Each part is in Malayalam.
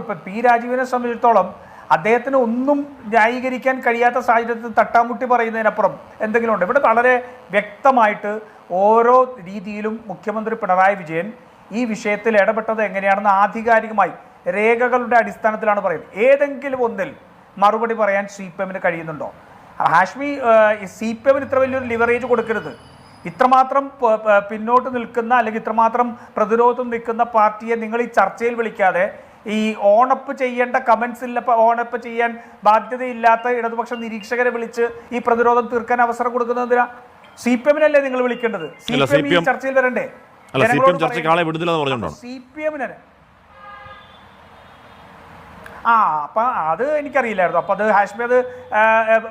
ഇപ്പൊ പി രാജീവിനെ സംബന്ധിച്ചിടത്തോളം അദ്ദേഹത്തിന് ഒന്നും ന്യായീകരിക്കാൻ കഴിയാത്ത സാഹചര്യത്തിൽ തട്ടാമുട്ടി പറയുന്നതിനപ്പുറം എന്തെങ്കിലും ഉണ്ട്? ഇവിടെ വളരെ വ്യക്തമായിട്ട് ഓരോ രീതിയിലും മുഖ്യമന്ത്രി പിണറായി വിജയൻ ഈ വിഷയത്തിൽ ഇടപെട്ടത് എങ്ങനെയാണെന്ന് ആധികാരികമായി രേഖകളുടെ അടിസ്ഥാനത്തിലാണ് പറയുന്നത്. ഏതെങ്കിലും ഒന്നിൽ മറുപടി പറയാൻ സി പി എമ്മിന് കഴിയുന്നുണ്ടോ? ഹാഷ്മി സി പി എമ്മിന് ഇത്ര വലിയൊരു ലിവറേജ് കൊടുക്കരുത്. ഇത്രമാത്രം പിന്നോട്ട് നിൽക്കുന്ന അല്ലെങ്കിൽ ഇത്രമാത്രം പ്രതിരോധം നിൽക്കുന്ന പാർട്ടിയെ നിങ്ങൾ ഈ ചർച്ചയിൽ വിളിക്കാതെ ഈ ഓണപ്പ് ചെയ്യേണ്ട കമൻസ് ഇല്ല ഓണപ്പ് ചെയ്യാൻ ബാധ്യതയില്ലാത്ത ഇടതുപക്ഷ നിരീക്ഷകരെ വിളിച്ച് ഈ പ്രതിരോധം തീർക്കാൻ അവസരം കൊടുക്കുന്നത് എന്തിനാ? സി പി എമ്മിനല്ലേ നിങ്ങൾ വിളിക്കേണ്ടത്? സി പി എം ഈ ചർച്ചയിൽ വരണ്ടേ. സി പി എമ്മിനെ ആ അപ്പം അത് എനിക്കറിയില്ലായിരുന്നു. അപ്പം അത് ഹാഷ്മി അത്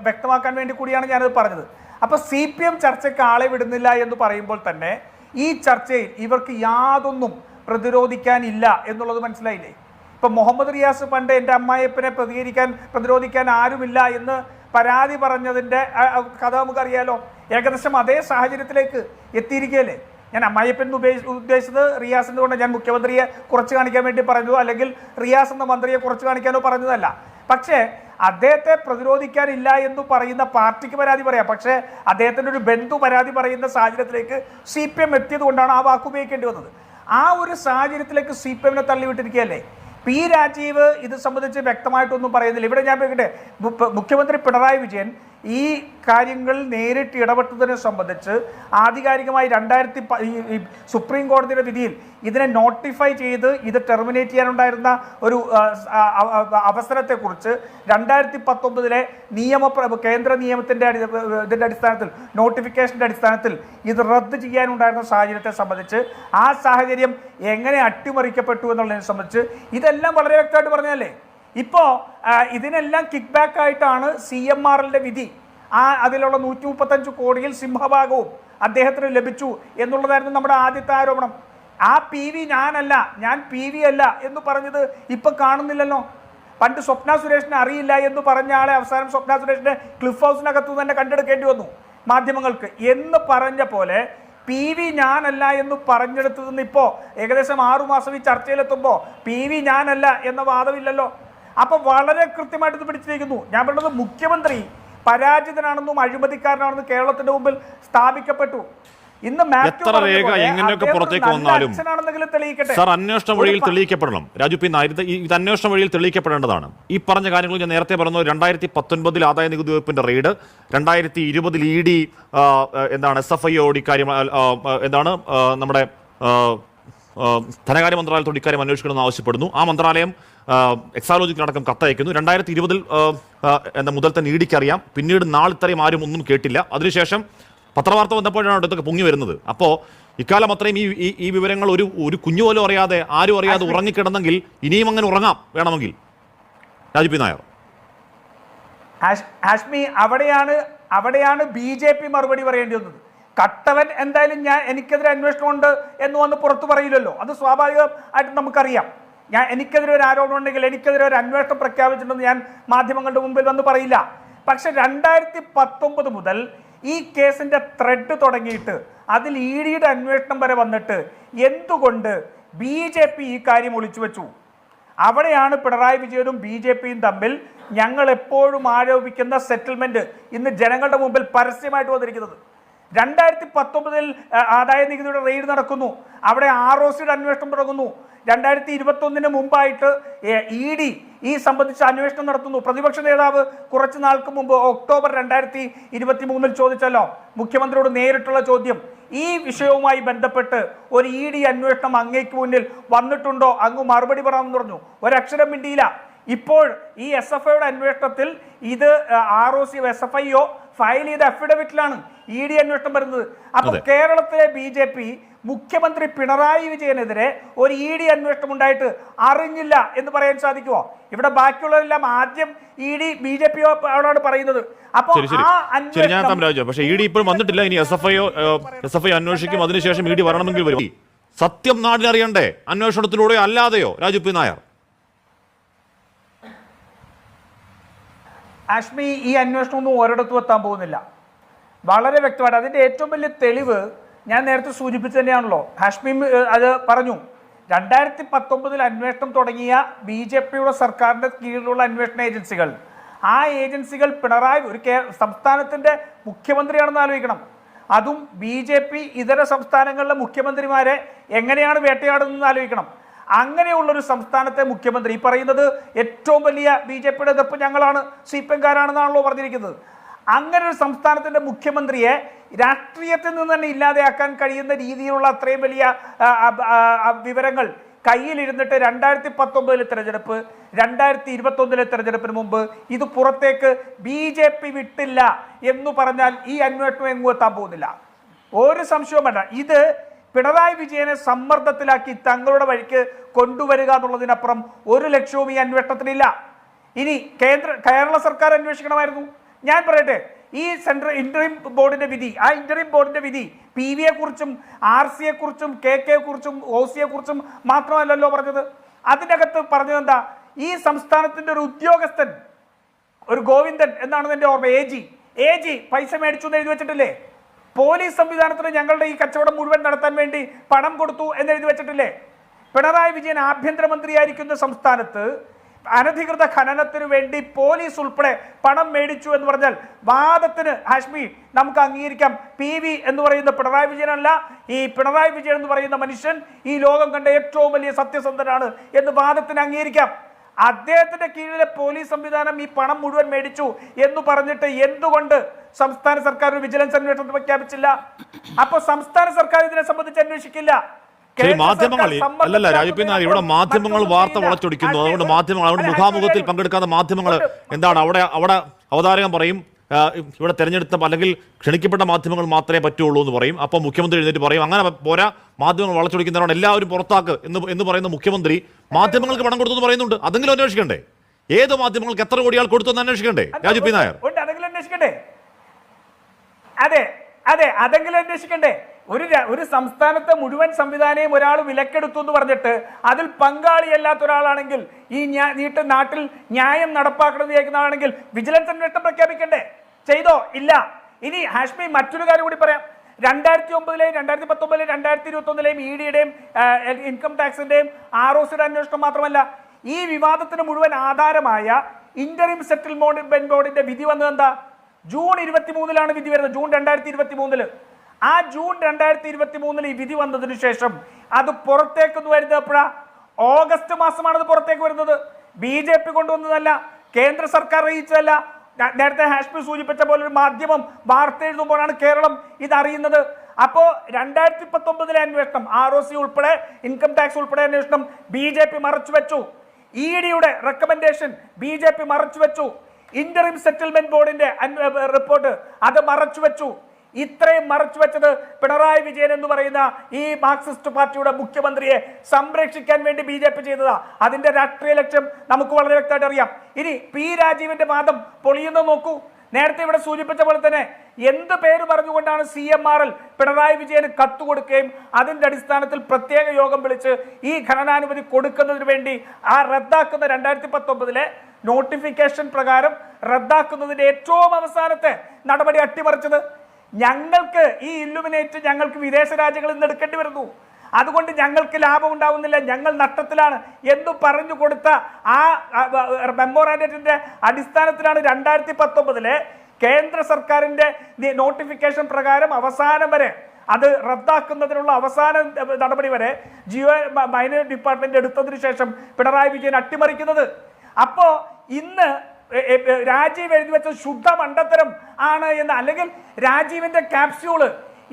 വ്യക്തമാക്കാൻ വേണ്ടി കൂടിയാണ് ഞാനത് പറഞ്ഞത്. അപ്പം സി പി എം ചർച്ചയ്ക്ക് ആളെ വിടുന്നില്ല എന്ന് പറയുമ്പോൾ തന്നെ ഈ ചർച്ചയിൽ ഇവർക്ക് യാതൊന്നും പ്രതിരോധിക്കാനില്ല എന്നുള്ളത് മനസ്സിലായില്ലേ? ഇപ്പം മുഹമ്മദ് റിയാസ് പണ്ട് എന്റെ അമ്മായിയപ്പനെ പ്രതികരിക്കാൻ പ്രതിരോധിക്കാൻ ആരുമില്ല എന്ന് പരാതി പറഞ്ഞതിന്റെ കഥ നമുക്കറിയാലോ. ഏകദേശം അതേ സാഹചര്യത്തിലേക്ക് എത്തിയിരിക്കുകയല്ലേ? ഞാൻ അമ്മായിപ്പൻ ഉപയോഗിച്ച് ഉദ്ദേശിച്ചത് റിയാസ് എന്നുകൊണ്ട് ഞാൻ മുഖ്യമന്ത്രിയെ കുറച്ച് കാണിക്കാൻ വേണ്ടി പറഞ്ഞു അല്ലെങ്കിൽ റിയാസ് എന്ന മന്ത്രിയെ കുറച്ച് കാണിക്കാനോ പറഞ്ഞതല്ല. പക്ഷേ അദ്ദേഹത്തെ പ്രതിരോധിക്കാനില്ല എന്ന് പറയുന്ന പാർട്ടിക്ക് പരാതി പറയാം. പക്ഷേ അദ്ദേഹത്തിന്റെ ഒരു ബന്ധു പരാതി പറയുന്ന സാഹചര്യത്തിലേക്ക് സി പി എം എത്തിയത് കൊണ്ടാണ് ആ വാക്ക് ഉപയോഗിക്കേണ്ടി വന്നത്. ആ ഒരു സാഹചര്യത്തിലേക്ക് സി പി എമ്മിനെ തള്ളിവിട്ടിരിക്കുകയല്ലേ? പി രാജീവ് ഇത് സംബന്ധിച്ച് വ്യക്തമായിട്ടൊന്നും പറയുന്നില്ല. ഇവിടെ ഞാൻ പറയട്ടെ മുഖ്യമന്ത്രി പിണറായി വിജയൻ ഈ കാര്യങ്ങൾ നേരിട്ട് ഇടപെട്ടതിനെ സംബന്ധിച്ച് ആധികാരികമായി രണ്ടായിരത്തി ഈ- സുപ്രീം കോടതിയുടെ വിധിയിൽ ഇതിനെ നോട്ടിഫൈ ചെയ്ത് ഇത് ടെർമിനേറ്റ് ചെയ്യാനുണ്ടായിരുന്ന ഒരു അവസരത്തെക്കുറിച്ച് രണ്ടായിരത്തി പത്തൊമ്പതിലെ നിയമ കേന്ദ്ര നിയമത്തിന്റെ ഇതിന്റെ അടിസ്ഥാനത്തിൽ നോട്ടിഫിക്കേഷന്റെ അടിസ്ഥാനത്തിൽ ഇത് റദ്ദ് ചെയ്യാനുണ്ടായിരുന്ന സാഹചര്യത്തെ സംബന്ധിച്ച് ആ സാഹചര്യം എങ്ങനെ അട്ടിമറിക്കപ്പെട്ടു എന്നുള്ളതിനെ സംബന്ധിച്ച് ഇതെല്ലാം വളരെ വ്യക്തമായിട്ട് പറഞ്ഞതല്ലേ? ഇപ്പോൾ ഇതിനെല്ലാം കിക്ക് ബാക്ക് ആയിട്ടാണ് സി എം ആറിന്റെ വിധി. ആ അതിലുള്ള നൂറ്റി മുപ്പത്തഞ്ച് കോടിയിൽ സിംഹഭാഗവും അദ്ദേഹത്തിന് ലഭിച്ചു എന്നുള്ളതായിരുന്നു നമ്മുടെ ആദ്യത്തെ ആരോപണം. ആ പി വി ഞാനല്ല ഞാൻ പി വി അല്ല എന്ന് പറഞ്ഞത് ഇപ്പം കാണുന്നില്ലല്ലോ. പണ്ട് സ്വപ്ന സുരേഷിനെ അറിയില്ല എന്ന് പറഞ്ഞ ആളെ അവസാനം സ്വപ്ന സുരേഷിനെ ക്ലിഫ് ഹൗസിനകത്ത് തന്നെ കണ്ടെടുക്കേണ്ടി വന്നു മാധ്യമങ്ങൾക്ക്. എന്ന് പറഞ്ഞ പോലെ പി വി ഞാനല്ല എന്ന് പറഞ്ഞെടുത്തു നിന്ന് ഇപ്പോൾ ഏകദേശം ആറുമാസം ഈ ചർച്ചയിലെത്തുമ്പോൾ പി വി ഞാനല്ല എന്ന വാദമില്ലല്ലോ. അപ്പൊ വളരെ കൃത്യമായിട്ട് ഇത് പിടിച്ചിരിക്കുന്നു. ഞാൻ പറയുന്നത് മുഖ്യമന്ത്രി പരാജിതനാണെന്നും അഴിമതിക്കാരനാണെന്നും കേരളത്തിന്റെ മുമ്പിൽ സ്ഥാപിക്കപ്പെട്ടു. ഇന്ന് എത്ര രേഖ എങ്ങനെയൊക്കെ പുറത്തേക്ക് വന്നാലും സാർ അന്വേഷണ വഴിയിൽ തെളിയിക്കപ്പെടണം. രാജു പി നായർ ഇത് അന്വേഷണ വഴിയിൽ തെളിയിക്കപ്പെടേണ്ടതാണ്. ഈ പറഞ്ഞ കാര്യങ്ങൾ ഞാൻ നേരത്തെ പറഞ്ഞു രണ്ടായിരത്തി പത്തൊൻപതിൽ ആദായ നികുതി വകുപ്പിന്റെ റെയ്ഡ് രണ്ടായിരത്തി ഇരുപതിൽ ഇ ഡി എന്താണ് എസ് എഫ് ഐ ഒ ഇക്കാര്യം എന്താണ് നമ്മുടെ ധനകാര്യ മന്ത്രാലയത്തോട് ഇക്കാര്യം അന്വേഷിക്കണമെന്ന് ആവശ്യപ്പെടുന്നു. ആ മന്ത്രാലയം എക്സാലോജിക്കിനടക്കം കത്തയക്കുന്നു. രണ്ടായിരത്തി ഇരുപതിൽ എന്താ മുതൽ തന്നെ ഇടിക്കറിയാം പിന്നീട് നാളിത്രയും ആരും ഒന്നും കേട്ടില്ല. അതിനുശേഷം പത്രവാർത്ത വന്നപ്പോഴാണ് ഇതൊക്കെ പൊങ്ങി വരുന്നത്. അപ്പോൾ ഇക്കാലം അത്രയും ഈ ഈ- വിവരങ്ങൾ ഒരു ഒരു കുഞ്ഞു പോലും അറിയാതെ ആരും അറിയാതെ ഉറങ്ങിക്കിടന്നെങ്കിൽ ഇനിയും അങ്ങനെ ഉറങ്ങാം വേണമെങ്കിൽ. രാജു പി. നായർ. ഹാഷ്- ഹാഷ്മി അവിടെയാണ് അവിടെയാണ് ബി ജെ പി മറുപടി പറയേണ്ടി വന്നത്. കട്ടവൻ എന്തായാലും ഞാൻ എനിക്കെതിരെ അന്വേഷണം ഉണ്ട് എന്ന് വന്ന് പുറത്തു പറയില്ലല്ലോ. അത് സ്വാഭാവികമായിട്ട് നമുക്കറിയാം. ഞാൻ എനിക്കെതിരെ ഒരു ആരോപണം ഉണ്ടെങ്കിൽ എനിക്കെതിരെ ഒരു അന്വേഷണം പ്രഖ്യാപിച്ചിട്ടുണ്ടെന്ന് ഞാൻ മാധ്യമങ്ങളുടെ മുമ്പിൽ വന്ന് പറയില്ല. പക്ഷെ രണ്ടായിരത്തി പത്തൊമ്പത് മുതൽ ഈ കേസിന്റെ ത്രെഡ് തുടങ്ങിയിട്ട് അതിൽ ഇ ഡിയുടെ അന്വേഷണം വരെ വന്നിട്ട് എന്തുകൊണ്ട് ബി ജെ പി ഈ കാര്യം ഒളിച്ചു വെച്ചു? അവിടെയാണ് പിണറായി വിജയനും ബി ജെ പിയും തമ്മിൽ ഞങ്ങൾ എപ്പോഴും ആരോപിക്കുന്ന സെറ്റിൽമെന്റ് ഇന്ന് ജനങ്ങളുടെ മുമ്പിൽ പരസ്യമായിട്ട് വന്നിരിക്കുന്നത്. രണ്ടായിരത്തി പത്തൊമ്പതിൽ ആദായ നികുതിയുടെ റെയ്ഡ് നടക്കുന്നു. അവിടെ ആർ ഒ സിയുടെ അന്വേഷണം തുടങ്ങുന്നു. രണ്ടായിരത്തി ഇരുപത്തൊന്നിന് മുമ്പായിട്ട് ഇ ഡി ഈ സംബന്ധിച്ച് അന്വേഷണം നടത്തുന്നു. പ്രതിപക്ഷ നേതാവ് കുറച്ച് നാൾക്ക് മുമ്പ് ഒക്ടോബർ രണ്ടായിരത്തി ഇരുപത്തി മൂന്നിൽ ചോദിച്ചല്ലോ മുഖ്യമന്ത്രിയോട് നേരിട്ടുള്ള ചോദ്യം. ഈ വിഷയവുമായി ബന്ധപ്പെട്ട് ഒരു ഇ ഡി അന്വേഷണം അങ്ങേക്ക് മുന്നിൽ വന്നിട്ടുണ്ടോ? അങ്ങ് മറുപടി പറയാമെന്ന് പറഞ്ഞു. ഒരക്ഷരം മിണ്ടിയില്ല. ഇപ്പോൾ ഈ എസ് എഫ് ഐയുടെ അന്വേഷണത്തിൽ ഇത് R O C S F I O file ചെയ്ത അഫിഡവിറ്റിലാണ് ഇ ഡി അന്വേഷണം വരുന്നത്. അപ്പൊ കേരളത്തിലെ ബി ജെ പി മുഖ്യമന്ത്രി പിണറായി വിജയനെതിരെ ഒരു ഇ ഡി അന്വേഷണം ഉണ്ടായിട്ട് അറിഞ്ഞില്ല എന്ന് പറയാൻ സാധിക്കുമോ ഇവിടെ ബാക്കിയുള്ളവരെല്ലാം ആദ്യം E D B J P ആണ് പറയുന്നത്. അപ്പൊ ശരി ശരി. ആ ശരി ഞാൻ അന്വേഷണം പക്ഷേ ഇ ഡി ഇപ്പോഴും വന്നിട്ടില്ല. ഇനി S F I S F I അന്വേഷിക്കും. അതിനുശേഷം ഇ ഡി വരണമെങ്കിൽ വരും. സത്യം നാടിനറിയണ്ടേ അന്വേഷണത്തിലൂടെയോ അല്ലാതെയോ? രാജു പി നായർ. ആഷ്മി ഈ അന്വേഷണം ഒന്നും ഒരിടത്തും എത്താൻ പോകുന്നില്ല. വളരെ വ്യക്തമായിട്ട് അതിന്റെ ഏറ്റവും വലിയ തെളിവ് ഞാൻ നേരത്തെ സൂചിപ്പിച്ചു തന്നെയാണല്ലോ. ഹാഷ്മി അത് പറഞ്ഞു. രണ്ടായിരത്തി പത്തൊമ്പതിൽ അന്വേഷണം തുടങ്ങിയ ബി ജെ പിയുടെ സർക്കാരിന്റെ കീഴിലുള്ള അന്വേഷണ ഏജൻസികൾ. ആ ഏജൻസികൾ പിണറായി ഒരു കേ സംസ്ഥാനത്തിന്റെ മുഖ്യമന്ത്രിയാണെന്ന് ആലോചിക്കണം. അതും ബി ജെ പി ഇതര സംസ്ഥാനങ്ങളിലെ മുഖ്യമന്ത്രിമാരെ എങ്ങനെയാണ് വേട്ടയാടുന്നതെന്ന് ആലോചിക്കണം. അങ്ങനെയുള്ള ഒരു സംസ്ഥാനത്തെ മുഖ്യമന്ത്രി പറയുന്നത് ഏറ്റവും വലിയ ബി ജെ പിയുടെ എതിർപ്പ് ഞങ്ങളാണ് സി പി എംകാരാണെന്നാണല്ലോ പറഞ്ഞിരിക്കുന്നത്. അങ്ങനെ ഒരു സംസ്ഥാനത്തിന്റെ മുഖ്യമന്ത്രിയെ രാഷ്ട്രീയത്തിൽ നിന്ന് തന്നെ ഇല്ലാതെയാക്കാൻ കഴിയുന്ന രീതിയിലുള്ള അത്രയും വലിയ വിവരങ്ങൾ കയ്യിലിരുന്നിട്ട് രണ്ടായിരത്തി പത്തൊമ്പതിലെ തെരഞ്ഞെടുപ്പ് രണ്ടായിരത്തി ഇരുപത്തൊന്നിലെ തെരഞ്ഞെടുപ്പിന് മുമ്പ് ഇത് പുറത്തേക്ക് ബി ജെ പി വിട്ടില്ല എന്ന് പറഞ്ഞാൽ ഈ അന്വേഷണം എങ്ങും എത്താൻ പോകുന്നില്ല. ഒരു സംശയവും വേണ്ട ഇത് പിണറായി വിജയനെ സമ്മർദ്ദത്തിലാക്കി തങ്ങളുടെ വഴിക്ക് കൊണ്ടുവരിക എന്നുള്ളതിനപ്പുറം ഒരു ലക്ഷ്യവും ഈ അന്വേഷണത്തിനില്ല. ഇനി കേന്ദ്ര കേരള സർക്കാർ അന്വേഷിക്കണമായിരുന്നു. ഞാൻ പറയട്ടെ ഈ സെൻട്രൽ ഇന്ററിം ബോർഡിന്റെ വിധി ആ ഇന്ററിം ബോർഡിന്റെ വിധി പി വിയെ കുറിച്ചും ആർ സിയെ കുറിച്ചും കെ കെ കുറിച്ചും ഒ സിയെ കുറിച്ചും മാത്രമല്ലല്ലോ പറഞ്ഞത്. അതിനകത്ത് പറഞ്ഞത് എന്താ ഈ സംസ്ഥാനത്തിന്റെ ഒരു ഉദ്യോഗസ്ഥൻ ഒരു ഗോവിന്ദൻ എന്നാണ് എന്റെ ഓർമ്മ എ ജി എ ജി പൈസ മേടിച്ചു എന്ന് എഴുതി വെച്ചിട്ടില്ലേ? പോലീസ് സംവിധാനത്തിന് ഞങ്ങളുടെ ഈ കച്ചവടം മുഴുവൻ നടത്താൻ വേണ്ടി പണം കൊടുത്തു എന്ന് എഴുതി വെച്ചിട്ടില്ലേ? പിണറായി വിജയൻ ആഭ്യന്തരമന്ത്രിയായിരിക്കുന്ന സംസ്ഥാനത്ത് അനധികൃത ഖനനത്തിന് വേണ്ടി പോലീസ് ഉൾപ്പെടെ പണം മേടിച്ചു എന്ന് പറഞ്ഞാൽ വാദത്തിന് ഹാഷ്മി നമുക്ക് അംഗീകരിക്കാം. പി വി എന്ന് പറയുന്ന പിണറായി വിജയനല്ല ഈ പിണറായി വിജയൻ എന്ന് പറയുന്ന മനുഷ്യൻ ഈ ലോകം കണ്ട ഏറ്റവും വലിയ സത്യസന്ധനാണ് എന്ന് വാദത്തിന് അംഗീകരിക്കാം. അദ്ദേഹത്തിന്റെ കീഴിലെ പോലീസ് സംവിധാനം ഈ പണം മുഴുവൻ മേടിച്ചു എന്ന് പറഞ്ഞിട്ട് എന്തുകൊണ്ട് സംസ്ഥാന സർക്കാർ ഒരു വിജിലൻസ് അന്വേഷണം പ്രഖ്യാപിച്ചില്ല? അപ്പൊ സംസ്ഥാന സർക്കാർ ഇതിനെ സംബന്ധിച്ച് അന്വേഷിക്കില്ല. മാധ്യമങ്ങൾ അല്ലല്ല രാജു നായർ ഇവിടെ മാധ്യമങ്ങൾ വാർത്ത വളച്ചൊടിക്കുന്നു. അതുകൊണ്ട് മാധ്യമങ്ങൾ അതുകൊണ്ട് മുഖാമുഖത്തിൽ പങ്കെടുക്കാത്ത മാധ്യമങ്ങൾ എന്താണ് അവിടെ അവിടെ അവതാരകം പറയും? ഇവിടെ തിരഞ്ഞെടുത്ത അല്ലെങ്കിൽ ക്ഷണിക്കപ്പെട്ട മാധ്യമങ്ങൾ മാത്രമേ പറ്റുള്ളൂ എന്ന് പറയും. അപ്പോൾ മുഖ്യമന്ത്രി എഴുന്നേറ്റ് പറയും അങ്ങനെ പോരാ മാധ്യമങ്ങൾ വളച്ചൊടിക്കുന്നവരാണ് എല്ലാവരും പുറത്താക്ക് എന്ന് എന്ന് പറയുന്ന മുഖ്യമന്ത്രി മാധ്യമങ്ങൾക്ക് പണം കൊടുത്തു എന്ന് പറയുന്നുണ്ട്. അതെങ്കിലും അന്വേഷിക്കണ്ടേ? ഏത് മാധ്യമങ്ങൾക്ക് എത്ര കോടിയാൾ ആൾ കൊടുത്തു എന്ന് അന്വേഷിക്കണ്ടേ? രാജു പി. നായർ. അന്വേഷിക്കണ്ടേ? അതെ അതെ അതെങ്കിലും അന്വേഷിക്കണ്ടേ? ഒരു ഒരു സംസ്ഥാനത്തെ മുഴുവൻ സംവിധാനയും ഒരാൾ വിലക്കെടുത്തു എന്ന് പറഞ്ഞിട്ട് അതിൽ പങ്കാളിയല്ലാത്ത ഒരാളാണെങ്കിൽ ഈ നീട്ട് നാട്ടിൽ ന്യായം നടപ്പാക്കണമെന്ന് വിചാരിക്കുന്ന ആളാണെങ്കിൽ വിജിലൻസ് അന്വേഷണം പ്രഖ്യാപിക്കണ്ടേ? ചെയ്തോ? ഇല്ല. ഇനി ഹാഷ്മി മറ്റൊരു കാര്യം കൂടി പറയാം. രണ്ടായിരത്തി ഒമ്പതിലെയും രണ്ടായിരത്തി പത്തൊമ്പതിലെയും രണ്ടായിരത്തി ഇരുപത്തി ഒന്നിലെയും ഇ ഡിയുടെയും ഇൻകം ടാക്സിന്റെയും ആർ ഒ സിയുടെ അന്വേഷണം മാത്രമല്ല ഈ വിവാദത്തിന് മുഴുവൻ ആധാരമായ ഇന്ററിം സെറ്റിൽമെന്റ് ബോർഡിന്റെ വിധി വന്നത് എന്താ? ജൂൺ ഇരുപത്തി മൂന്നിലാണ് വിധി വരുന്നത്. ജൂൺ രണ്ടായിരത്തി ഇരുപത്തി മൂന്നിൽ ആ ജൂൺ രണ്ടായിരത്തി ഇരുപത്തി മൂന്നിൽ ഈ വിധി വന്നതിന് ശേഷം അത് പുറത്തേക്ക് വരുന്നത് എപ്പോഴാ? ഓഗസ്റ്റ് മാസമാണ് അത് പുറത്തേക്ക് വരുന്നത്. ബി ജെ പി കൊണ്ടുവന്നതല്ല കേന്ദ്ര സർക്കാർ അറിയിച്ചതല്ല നേരത്തെ ഹാഷ്മി സൂചിപ്പിച്ച പോലെ ഒരു മാധ്യമം വാർത്ത എഴുതുമ്പോഴാണ് കേരളം ഇതറിയുന്നത്. അപ്പോൾ അപ്പോ രണ്ടായിരത്തി പത്തൊമ്പതിലെ അന്വേഷണം ആർ ഒ സി ഉൾപ്പെടെ ഇൻകം ടാക്സ് ഉൾപ്പെടെ അന്വേഷണം ബി ജെ പി മറച്ചു വെച്ചു ഇ ഡിയുടെ റെക്കമെൻഡേഷൻ ബി ജെ പി മറച്ചു വെച്ചു ഇന്ററിം സെറ്റിൽമെന്റ് ബോർഡിന്റെ റിപ്പോർട്ട് അത് മറച്ചു വെച്ചു ഇത്രയും മറച്ചു വെച്ചത് പിണറായി വിജയൻ എന്ന് പറയുന്ന ഈ മാർക്സിസ്റ്റ് പാർട്ടിയുടെ മുഖ്യമന്ത്രിയെ സംരക്ഷിക്കാൻ വേണ്ടി ബി ജെ പി ചെയ്തതാ. അതിന്റെ രാഷ്ട്രീയ ലക്ഷ്യം നമുക്ക് വളരെ വ്യക്തമായിട്ട് അറിയാം. ഇനി പി രാജീവിന്റെ വാദം പൊളിയുന്ന നോക്കൂ. നേരത്തെ ഇവിടെ സൂചിപ്പിച്ച പോലെ തന്നെ എന്ത് പേര് പറഞ്ഞുകൊണ്ടാണ് C M R L Pinarayi വിജയന് കത്ത് കൊടുക്കുകയും അതിന്റെ അടിസ്ഥാനത്തിൽ പ്രത്യേക യോഗം വിളിച്ച് ഈ ഖനനാനുമതി കൊടുക്കുന്നതിന് വേണ്ടി ആ റദ്ദാക്കുന്ന രണ്ടായിരത്തി പത്തൊമ്പതിലെ നോട്ടിഫിക്കേഷൻ പ്രകാരം റദ്ദാക്കുന്നതിന്റെ ഏറ്റവും അവസാനത്തെ നടപടി അട്ടിമറിച്ചത് ഞങ്ങൾക്ക് ഈ ഇല്ലുമിനേറ്റ് ഞങ്ങൾക്ക് വിദേശ രാജ്യങ്ങളിൽ നിന്ന് എടുക്കേണ്ടി വരുന്നു. അതുകൊണ്ട് ഞങ്ങൾക്ക് ലാഭം ഉണ്ടാവുന്നില്ല. ഞങ്ങൾ നഷ്ടത്തിലാണ് എന്ന് പറഞ്ഞു കൊടുത്ത ആ മെമ്മോറാൻഡത്തിന്റെ അടിസ്ഥാനത്തിലാണ് രണ്ടായിരത്തി പത്തൊമ്പതിലെ കേന്ദ്ര സർക്കാരിന്റെ നോട്ടിഫിക്കേഷൻ പ്രകാരം അവസാനം വരെ അത് റദ്ദാക്കുന്നതിനുള്ള അവസാന നടപടി വരെ ജിയോ മൈനറി ഡിപ്പാർട്ട്മെന്റ് എടുത്തതിനു ശേഷം പിണറായി വിജയൻ അട്ടിമറിക്കുന്നത്. അപ്പോൾ ഇന്ന് രാജീവ് എഴുതി വെച്ച ശുദ്ധ മണ്ടത്തരം ആണ് എന്ന്. അല്ലെങ്കിൽ രാജീവിന്റെ ക്യാപ്സ്യൂൾ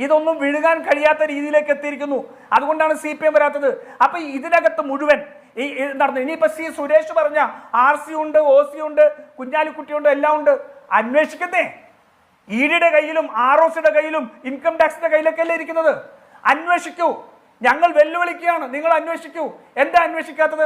ഇതൊന്നും വിഴുകാൻ കഴിയാത്ത രീതിയിലേക്ക് എത്തിയിരിക്കുന്നു. അതുകൊണ്ടാണ് സി പി എം വരാത്തത്. അപ്പൊ ഇതിനകത്ത് മുഴുവൻ ഈ ഈ നടന്നു. ഇനിയിപ്പോൾ സി സുരേഷ് പറഞ്ഞ ആർ സി ഉണ്ട് ഒ സി ഉണ്ട് കുഞ്ഞാലിക്കുട്ടിയുണ്ട് എല്ലാം ഉണ്ട്. അന്വേഷിക്കുന്നേ. ഇ ഡിയുടെ കയ്യിലും ആർ ഒ സിയുടെ കയ്യിലും ഇൻകം ടാക്സിന്റെ കയ്യിലൊക്കെ അല്ലേ ഇരിക്കുന്നത്? അന്വേഷിക്കൂ. ഞങ്ങൾ വെല്ലുവിളിക്കുകയാണ്. നിങ്ങൾ അന്വേഷിക്കൂ. എന്താ അന്വേഷിക്കാത്തത്?